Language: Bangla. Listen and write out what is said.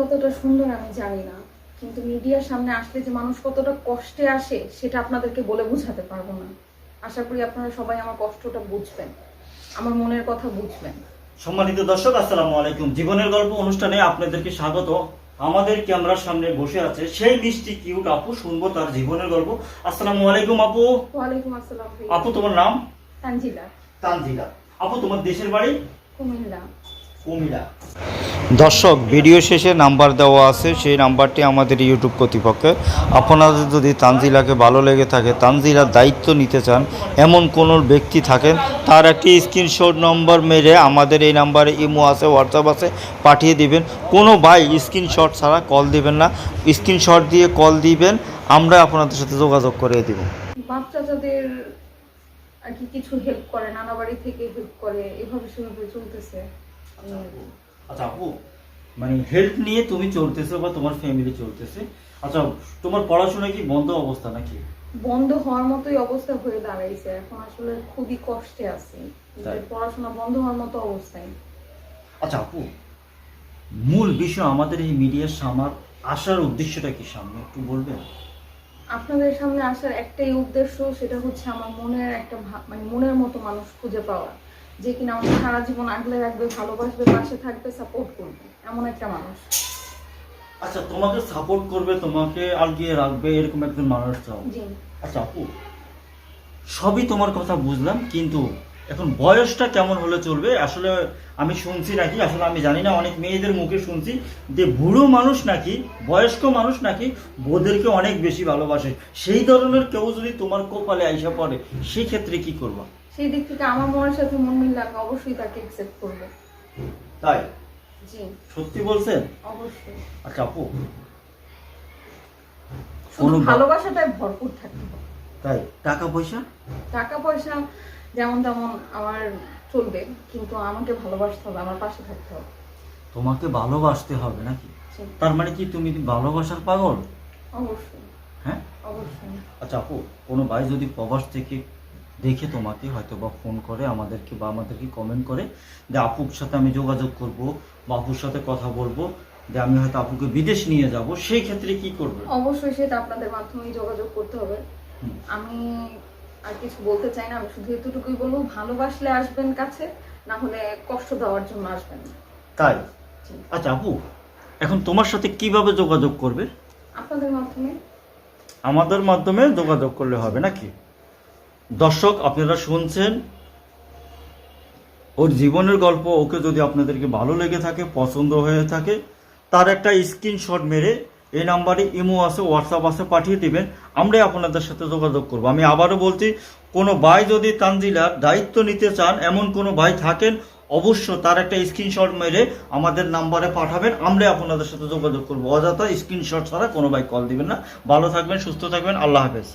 কতটা সুন্দর আমি জানি না। কিন্তু মিডিয়ার সামনে আসলে যে মানুষ কতটা কষ্টে আসে সেটা আপনাদেরকে বলে বোঝাতে পারব না। আশা করি আপনারা সবাই আমার কষ্টটা বুঝবেন। আমার মনের কথা বুঝবেন। সম্মানিত দর্শক আসসালামু আলাইকুম। জীবনের গল্প অনুষ্ঠানে আপনাদেরকে স্বাগত। আমাদের ক্যামেরার সামনে বসে আছে সেই মিষ্টি কিউট আপু শুনব তার জীবনের গল্প। আসসালামু আলাইকুম আপু। ওয়ালাইকুম আসসালাম আপু তোমার নাম? তানজিলা। তানজিলা। আপু তোমার দেশের বাড়ি? কুমিল্লা। দর্শক ভিডিও শেষে নাম্বার দেওয়া আছে সেই নাম্বারটি আমাদের ইউটিউব কর্তৃপক্ষে। আপনাদের যদি তানজিলাকে ভালো লেগে থাকে তানজিলার দায়িত্ব নিতে চান এমন কোনো ব্যক্তি থাকেন তার একটি স্ক্রিনশট নম্বর মেরে আমাদের এই নাম্বারে ইমো আছে হোয়াটসঅ্যাপ আছে পাঠিয়ে দিবেন। কোনো ভাই স্ক্রিনশট ছাড়া কল দিবেন না। স্ক্রিনশট দিয়ে কল দিবেন আমরা আপনাদের সাথে যোগাযোগ করে দিব। বাচ্চা যাদের আর কি কিছু হেল্প করে নানা বাড়ি থেকে হেল্প করে এভাবে চলতেছে। আচ্ছা আপু মানে হেল্প নিয়ে তুমি চলতেছো বা তোমার ফ্যামিলি চলতেছে? আচ্ছা তোমার পড়াশোনা কি বন্ধ অবস্থা নাকি? বন্ধ হওয়ার মতোই অবস্থা হয়ে দাঁড়াইছে। এখন আসলে খুবই কষ্টে আছি? পড়াশোনা বন্ধ হওয়ার মতো অবস্থায়। আচ্ছা আপু মূল বিষয় আমাদের এই মিডিয়ার সামার আসার উদ্দেশ্যটা কি সামনে? একটু বলবেন? আপনাদের সামনে আসার একটাই উদ্দেশ্য সেটা হচ্ছে আমার মনের একটা মানে মনের মতো মানুষ খুঁজে পাওয়া। যে কিনা আমাকে সারা জীবন আগলে রাখবে ভালোবাসবে পাশে থাকবে সাপোর্ট করবে। এমন একটা মানুষ। আচ্ছা তোমাকে সাপোর্ট করবে তোমাকে আগিয়ে রাখবে এরকম একজন মানুষ চাও? জি। আচ্ছা আপু সবই তোমার কথা বুঝলাম কিন্তু এখন বয়সটা কেমন হলে চলবে? আসলে আমি শুনছি নাকি আসলে আমি জানি না অনেক মেয়েদের মুখে শুনছি যে বুড়ো মানুষ নাকি বয়স্ক মানুষ নাকি বোদেরকে অনেক বেশি ভালোবাসে। সেই ধরনের কেউ যদি তোমার কপালে আইসা পড়ে সেক্ষেত্রে কি করবা? সেই দিক থেকে আমার মনের সাথে মন মিললে আমি অবশ্যই তাকে অ্যাকসেপ্ট করব। তাই? জি। সত্যি বলছেন? অবশ্যই। আচ্ছা আপু। শুধু ভালোবাসাটাই ভরপুর থাকতে হবে। তাই? টাকা পয়সা টাকা পয়সা যেমন তেমন আমার চলবে কিন্তু আমাকে ভালোবাসতে হবে আমার পাশে থাকতে হবে। তোমাকে ভালোবাসতে হবে নাকি? তার মানে কি তুমি ভালোবাসার পাগল? অবশ্যই। হ্যাঁ? অবশ্যই। আচ্ছা আপু কোনো ভাই যদি প্রবাস থেকে দেখে তোমাকে হয়তো বা ফোন করে আমাদেরকে বা আমাদেরকে কমেন্ট করে যে আপুর সাথে আমি যোগাযোগ করব বা আপুর সাথে কথা বলব যে আমি হয়তো আপুকে বিদেশ নিয়ে যাব। সেই ক্ষেত্রে কি করবে? অবশ্যই সেটা আপনাদের মাধ্যমেই যোগাযোগ করতে হবে। আমি আর কিছু বলতে চাই না আমি শুধু এতটুকুই বলব ভালোবাসলে আসবেন কাছে না হলে কষ্ট দেওয়ার জন্য আসবেন তাই? আচ্ছা আপু এখন তোমার সাথে কীভাবে যোগাযোগ করবে? আপনাদের মাধ্যমে? আমাদের মাধ্যমে যোগাযোগ করলে হবে নাকি? দর্শক, আপনারা শুনছেন ওর জীবনের গল্প। ওকে যদি আপনাদেরকে ভালো লেগে থাকে, পছন্দ হয়ে থাকে, তার একটা স্ক্রিনশট মেরে এই নাম্বারে ইমো আছে, হোয়াটসঅ্যাপ আছে, পাঠিয়ে দিবেন। আমরাই আপনাদের সাথে যোগাযোগ করব। আমি আবারও বলছি, কোনো ভাই যদি তানজিলার দায়িত্ব নিতে চান, এমন কোনো ভাই থাকেন, অবশ্য তার একটা স্ক্রিনশট মেরে আমাদের নাম্বারে পাঠাবেন, আমরাই আপনাদের সাথে যোগাযোগ করব। অযথা স্ক্রিনশট ছাড়া কোনো ভাই কল দিবেন না। ভালো থাকবেন, সুস্থ থাকবেন, আল্লাহ হাফেজ।